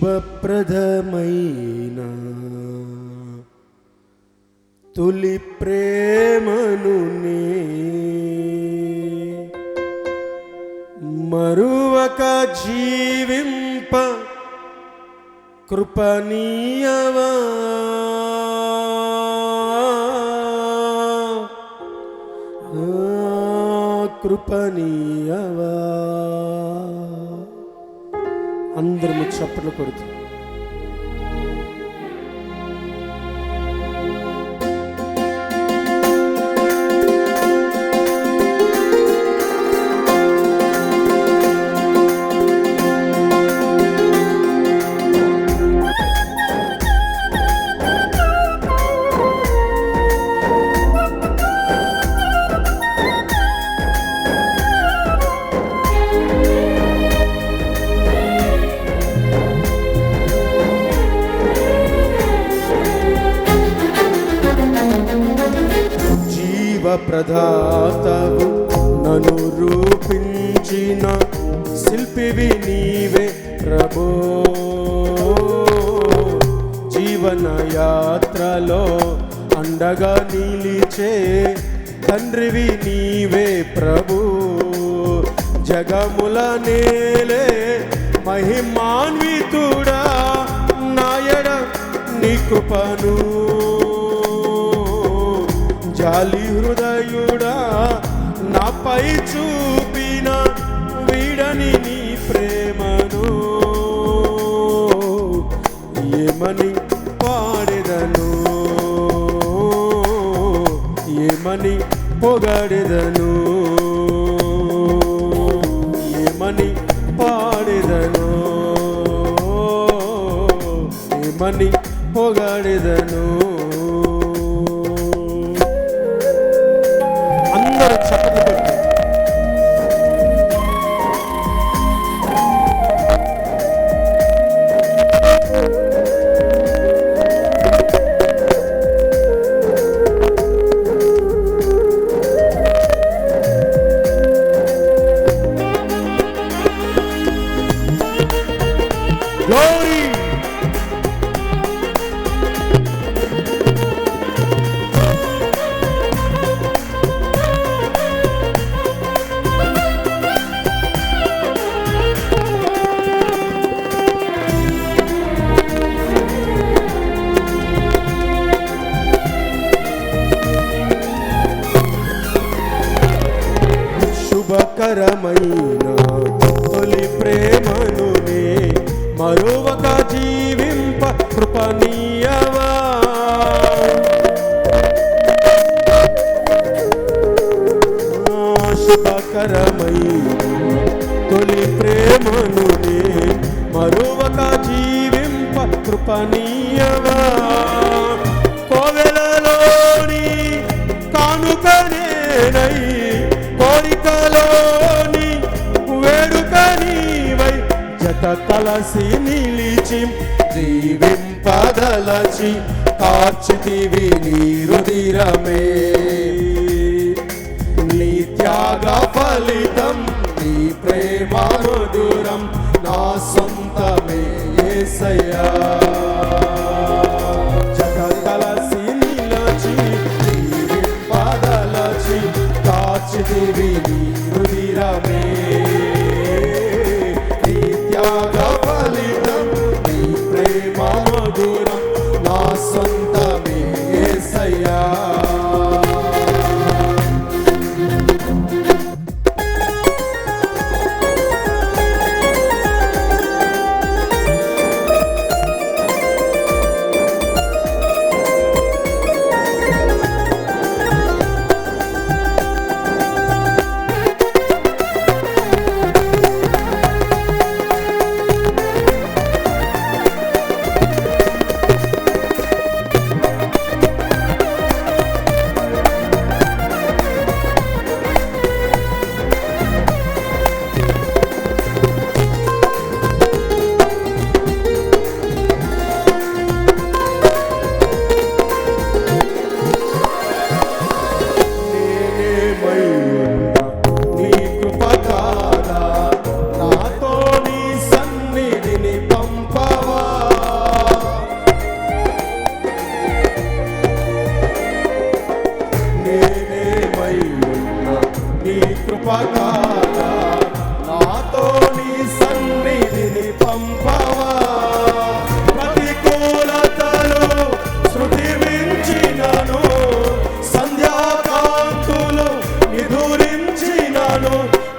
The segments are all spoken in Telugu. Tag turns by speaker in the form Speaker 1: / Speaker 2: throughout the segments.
Speaker 1: శుభప్రదమైన తొలి ప్రేమను మరువక జీవింప కృపనీయవా. ఆ, అందరూ అందరము చప్పట్లు కొడుతూ ప్రధాతవు నను రూపించిన శిల్పివి నీవే ప్రభో. జీవన యాత్రలో అండగా నిలిచే తండ్రివి నీవే ప్రభు. జగముల నేలే మహిమాన్వితుడా నాయడ నీ కృపను. జాలి హృదయుడా నాపై చూపిన వీడని నీ ప్రేమను. ఏమని పాడెదను? ఏమని పొగడెదను? thank you భాస్కరమై తొలి ప్రేమను నే మరొక జీవింప కృపణీయవా. కోవెలలోని కానుకనేనై కోరికలోని వేడుకనీవై జత కలసి నిలిచి జీవింపదలచి కాచితివి నీరుదిరమే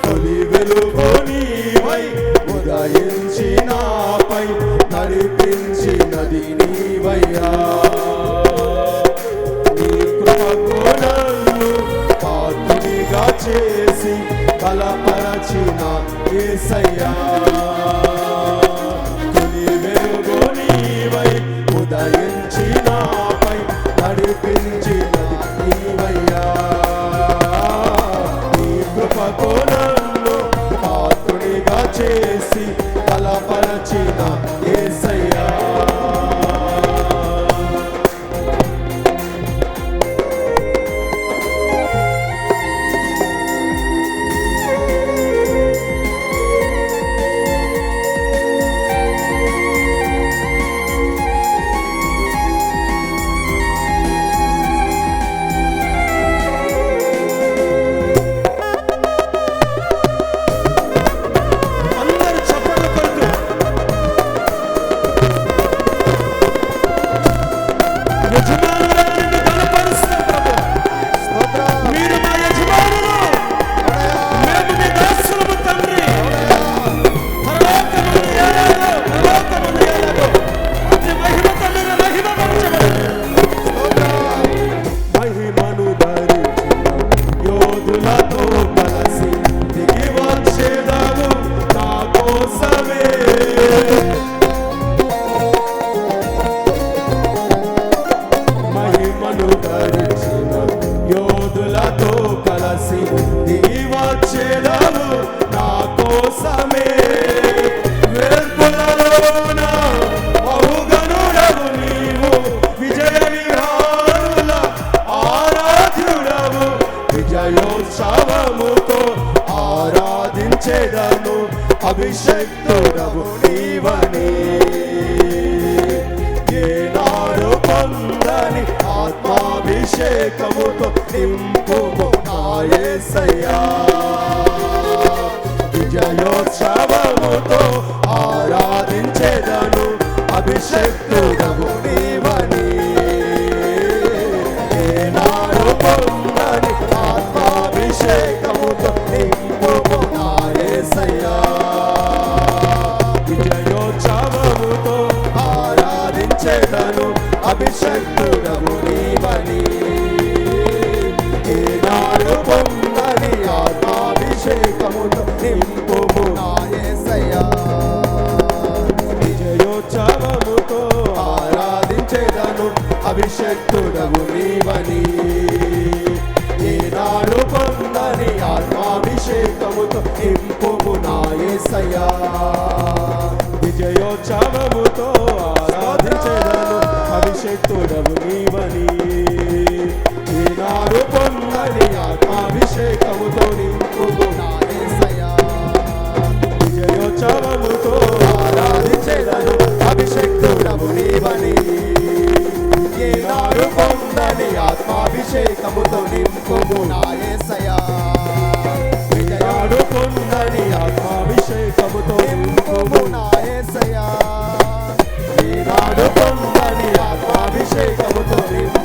Speaker 1: తొలి వెలుగుని వై ఉదయించి నాపై నడిపించినది నీవయ్యా. నీ కృపగుణలు పాత్రుడిగా చేసి బలపరచిన ఏసయ్యా. ai. అభిషేకముతో నింపుదు విజయోత్సవముతో ఆరాధించేదను. అభిషేక్తుడము నీవని. ఏనాడు పొందని ఆత్మాభిషేకముతో నింపుము నాయసయా విజయాడు పొందని ఆత్మాభిషేకముతో నింపుము నాయసయా ఏనాడు పొందని ఆత్మాభిషేకముతో నింపు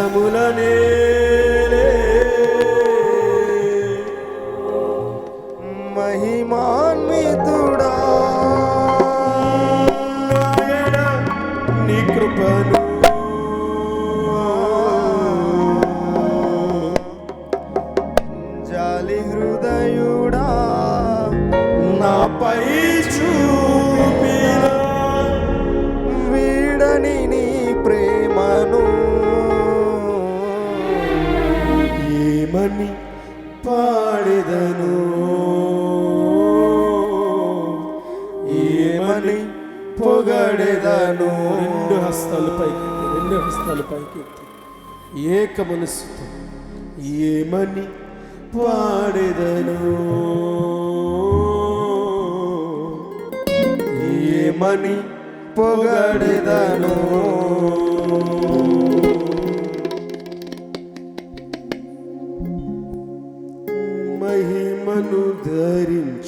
Speaker 1: यमुलने పొగడెదను. రెండు హస్తాలు పైకి రెండు హస్తాలు పైకి ఏక మనస్సుతో ఏమని పాడెదను? ఏమని పొగడెదను? మహిమను ధరించిన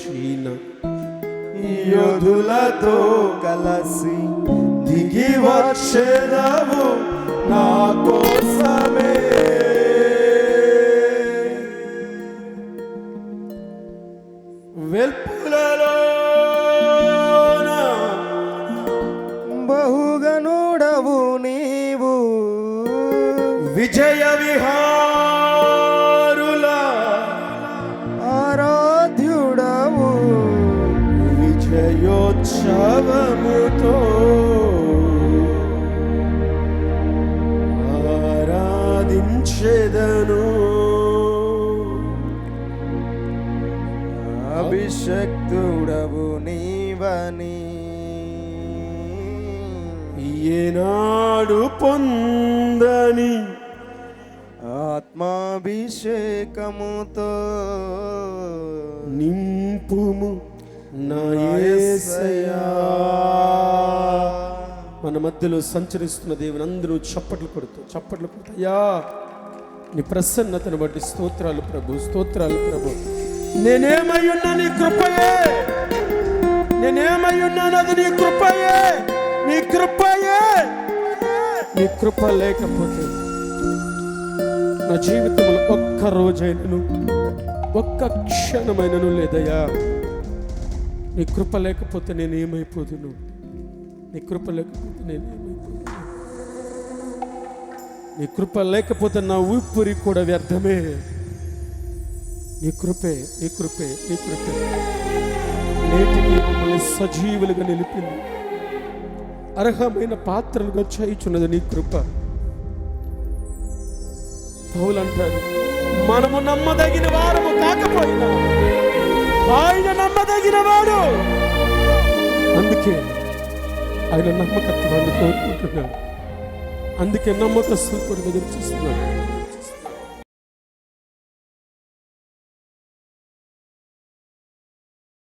Speaker 1: యోధులతో
Speaker 2: కలసి
Speaker 1: దిగి వచ్చేదవు నా కోసమే. శవముతో ఆరాధించెదను.
Speaker 2: అభిషక్తుడవు నీవని.
Speaker 1: ఏనాడు పొందని
Speaker 2: ఆత్మాభిషేకముతో
Speaker 1: నింపుము. మన మధ్యలో సంచరిస్తున్న దేవుని అందరూ చప్పట్లు కొడుతూ చప్పట్లు కొడుతూ అయ్యా నీ ప్రసన్నతను బట్టి స్తోత్రాలు ప్రభు స్తోత్రాలు ప్రభు. నేనేమై ఉన్నా నీ కృపయే. నేనేమై ఉన్నాను అది నీ కృపయే. నీ కృపయే. నీ కృప లేకపోతే నా జీవితంలో ఒక్క రోజైనను ఒక్క క్షణమైనను లేదయ్యా. నీ కృప లేకపోతే నేను ఏమైపోదును? నీ కృప లేకపోతే నేను ఏమైపోదును? నీ కృప లేకపోతే నా ఊపిరి కూడా వ్యర్థమే. నీ కృపే నీ కృపే నీ కృపే. నేటికి మమ్మల్ని సజీవులుగా నిలిపింది. అర్హమైన పాత్రలుగా చేయుచున్నది నీ కృప. పౌలంటారు మనము నమ్మదగిన వారము కాకపోయినా ఆయన నమ్మదగిన వాడు. అందుకే ఆయన నమ్మకత్వాన్ని కోరుకుంటున్నాడు. అందుకే నమ్మకస్తులు కూడా ఎదురు చూస్తున్నాడు